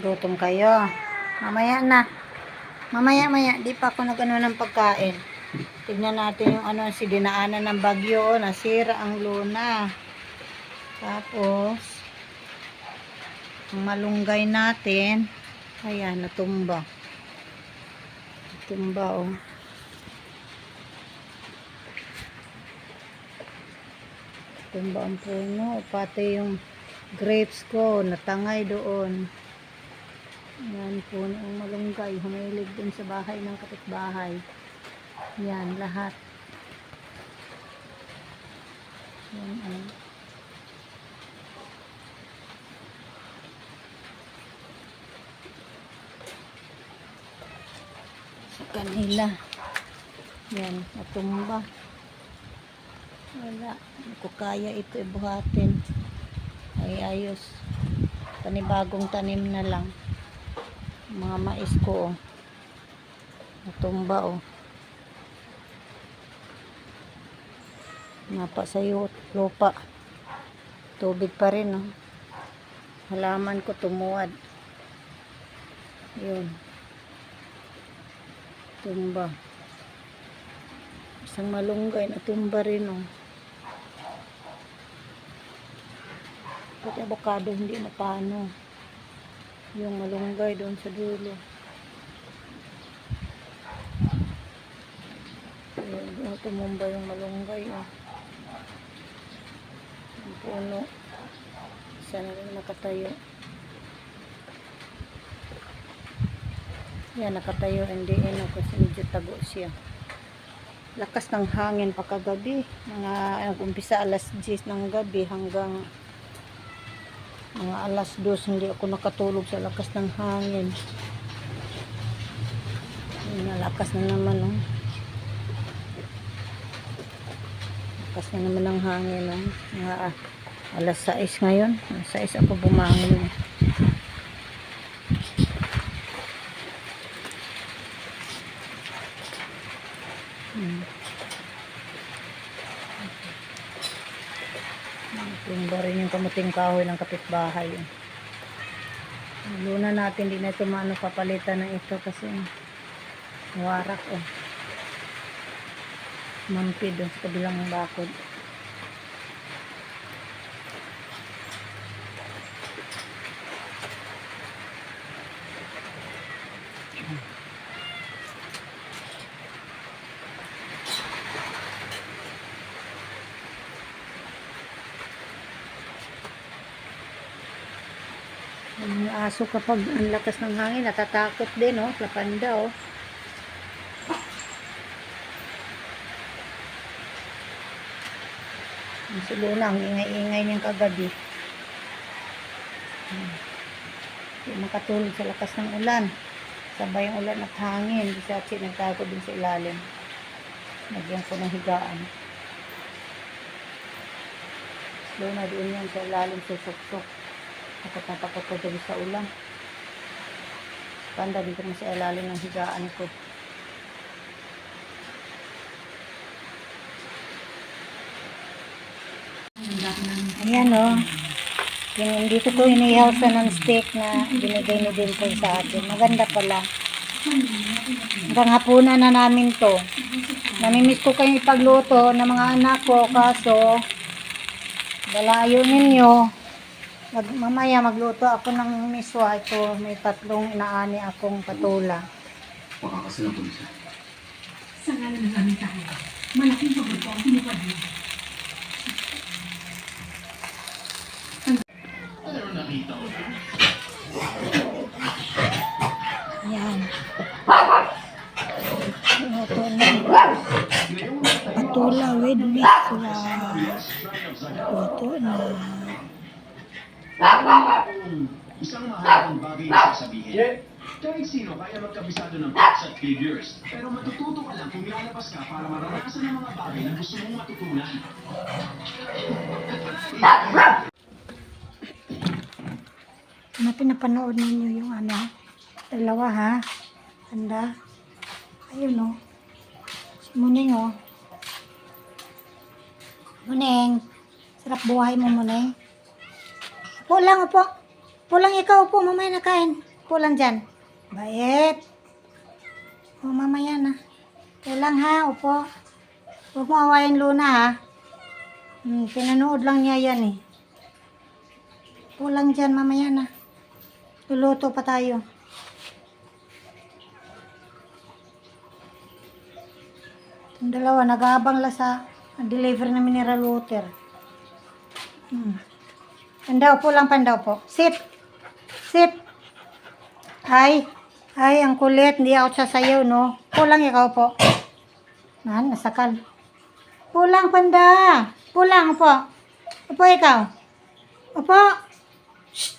Gutom kayo. Mamaya na. Mamaya, maya. Di pa ako nag-ano ng pagkain. Tignan natin yung ano, si dinaanan ng bagyo. Nasira ang luna. Tapos, ang malunggay natin. Ayan, natumba. Natumba, oh. Natumba ang puno. Pati yung grapes ko, natangay doon. Yan po ang malunggay. Humilig dun sa bahay ng kapitbahay. Yan, lahat. Yan, ano. Sa kanila. Yan, natumba. Wala. Hindi ito ibuhatin. Ay, ayos. Panibagong tanim na lang. Mga mais ko, oh. Natumba, oh. Napa sa lupa. Tubig pa rin, oh. Halaman ko tumuwad. Yun. Tumba. Isang malunggay na tumba rin, oh. Pati avocado hindi na paano. Yung malunggay doon sa dulo. Ayun, tumumba yung malunggay. Oh. Ang puno. Isa na rin nakatayo. Yan, nakatayo. Hindi ino kasi medyo tago siya. Lakas ng hangin pa kagabi. Mga nag-umpisa alas 10 ng gabi hanggang mga alas 2 hindi ako nakatulog sa lakas ng hangin. Yun, lakas na naman, oh. Lakas na naman ng hangin, oh. Mga ah, alas 6 ngayon. Alas 6 ako bumangon. eh. Hmm. Tumba kamuting kahoy ng kapitbahay. Luna natin, di na ito maano papalitan ng ito kasi warak oh. Mampid oh, sa kabilang bakod. Ang aso kapag ang lakas ng hangin, natatakot din, oh. Lapanda, oh. Ang siluna, ang ingay-ingay niyang kagabi. Hmm. Hindi makatulog sa lakas ng ulan. Sabay ang ulan at hangin. Di sa si nagtago din sa ilalim. Nagyan ko ng higaan. Slow na doon yan sa ilalim sa suksok. Takot na takot ko dali sa ulan. Panda dito na sa ilalim ng higaan ko. Ayan o. Oh. Yung, dito ko inihaw sa ng steak na binigay ni Dimple sa atin. Maganda pala. Hanggang hapunan na namin to. Namimiss ko kayo ipagluto ng mga anak ko kaso dalayo ninyo. Mag, mamaya magluto ako ng miswa. Ito may tatlong inaani akong patula. Baka kasi na siya. Sa ngalan ng aming tayo, malaking pagod ang tinupad mo. Ayan. Luto na. Patula with miswa. Luto na. Isang mahalagang bagay na sasabihin. Kahit sino kaya magkabisado ng facts at figures. Pero matututo ka lang kung lalabas ka para maranasan ang mga bagay na gusto mong matutunan. Ano pinapanood ninyo yung ano? Dalawa ha? Handa? Ayun o. Si Muning o. Muning. Sarap buhay mo Muning. Upo lang upo. Pulang ikaw po, mamaya na kain. Pulang dyan. Bait. O, mamaya na. Pulang ha, upo. Huwag mo awayin Luna ha. Hmm, pinanood lang niya yan eh. Pulang dyan, mamaya na. Luluto pa tayo. Yung dalawa, nag-aabang la sa deliver na mineral water. Hmm. Pandaw po lang, pandaw po. Sit. Sit. Ay. Ay, ang kulit. Hindi ako sasayaw, no? Pulang ikaw po. Nan, nasakal. Pulang, panda. Pulang, po. Opo, ikaw. Opo. Shh.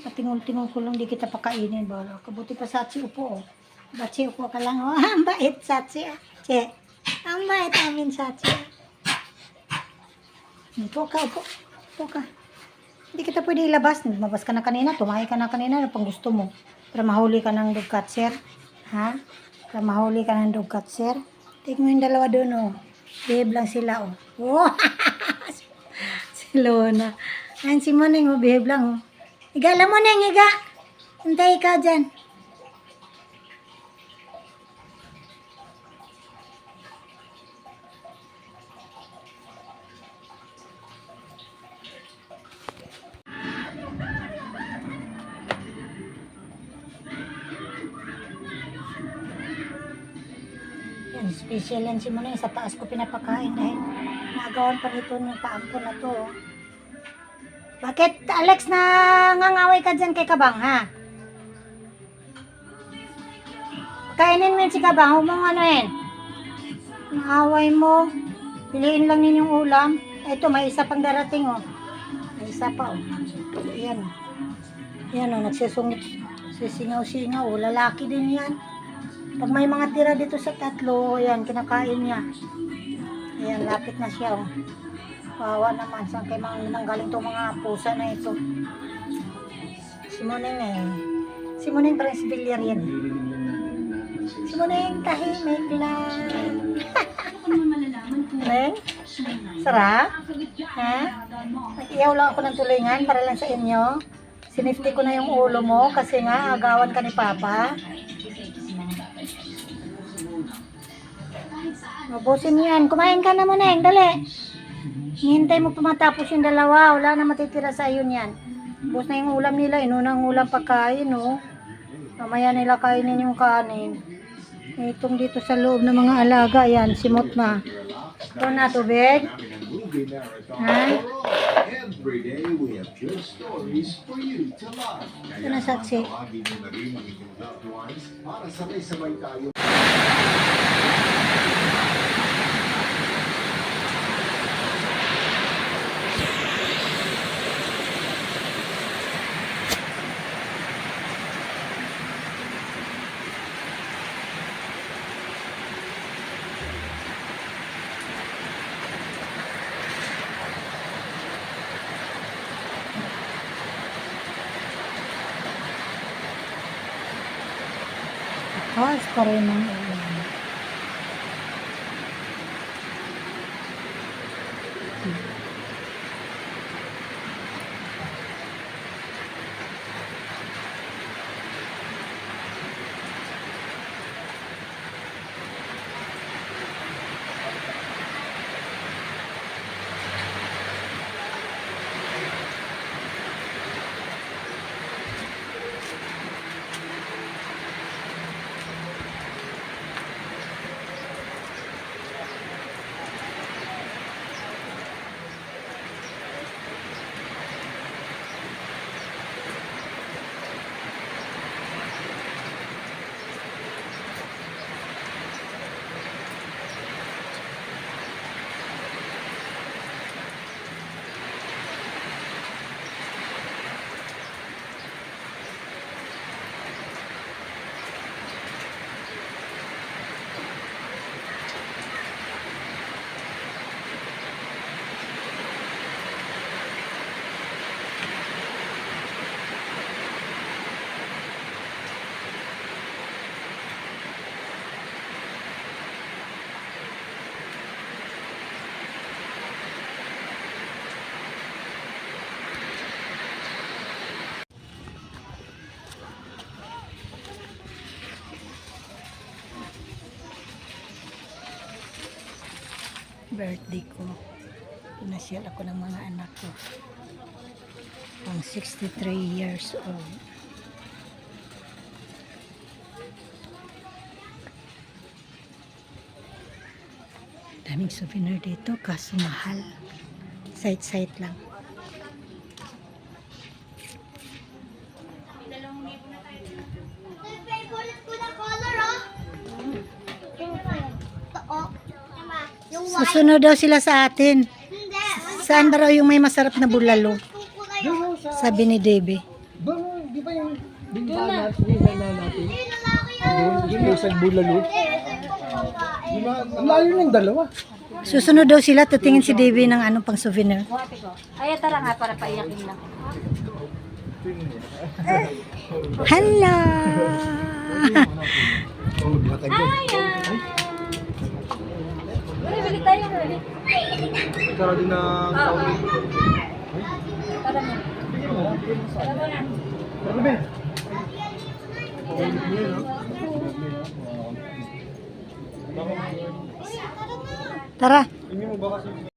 Patingol-tingol ko lang, di kita pakainin. Bala. Kabuti pa sa atsi upo, oh. Bachi upo ka lang, oh. Ang bait sa atsi, ah. Che. Ang bait amin sa atsi, ah. Upo ka, upo. Upo ka. Hindi kita pwede ilabas. Lumabas ka na kanina, tumahay ka na kanina, ano pang gusto mo? Para mahuli ka ng dog catcher. Ha? Para mahuli ka ng dog catcher. Tingnan mo yung dalawa doon, oh. Behave lang sila, oh. Oh! si Lona. Ayan si Moneng, oh. Behave lang, oh. Higa lang, Moneng, higa. Hintay ka dyan. Special yan si Moneng. Sa taas ko pinapakain dahil nagawan pa nito ng paampo na to. oh. Bakit, Alex, na ngangaway ka dyan kay Kabang, ha? Kainin mo yun si Kabang, huwag mong ano yun. Naaway mo. Piliin lang ninyong ulam. Ito, may isa pang darating, oh. May isa pa, oh. Yan. Yan, oh, nagsusungit. Sisingaw-singaw, oh. Lalaki din yan. Pag may mga tira dito sa tatlo, yan, kinakain niya. Ayan, lapit na siya, oh. Wawa naman, saan kay mga nanggaling itong mga pusa na ito. Si Moneng eh. Si Moneng Prince Villar yan. Si Moneng tahimik lang. Moneng, sarap? Ha? Nag-iyaw lang ako ng tulingan para lang sa inyo. Sinifty ko na yung ulo mo kasi nga agawan ka ni Papa. Mabusin yan. Kumain ka na muna, dali. Hintay mo pa matapos yung dalawa. Wala na matitira sa iyo niyan. Bus na yung ulam nila. Inunang ulam pagkain, oh. Mamaya nila kainin yung kanin. Itong dito sa loob ng mga alaga, yan, simot na. Ito na, tubig. Ha? Ito na, saksi. ang para sabay-sabay tayo Taas pa birthday ko. Pinasyal ako ng mga anak ko. Pang 63 years old. Daming souvenir dito, kaso mahal. Site-site lang. Susunod daw sila sa atin. Saan ba raw yung may masarap na bulalo? Sabi ni Debbie. Doon, di ba yung bintana natin? Yung sa bulalo. Layo ng dalawa. Susunod daw sila, tutingin si Debbie ng ano pang souvenir. Ay, tara nga para paiyakin lang. Hala! Oh, baka dyan. Bili, bili tayo. Bili. Tara din na. Tara mo. Tara mo na. Ano ba? Tara. Hindi mo ba kasi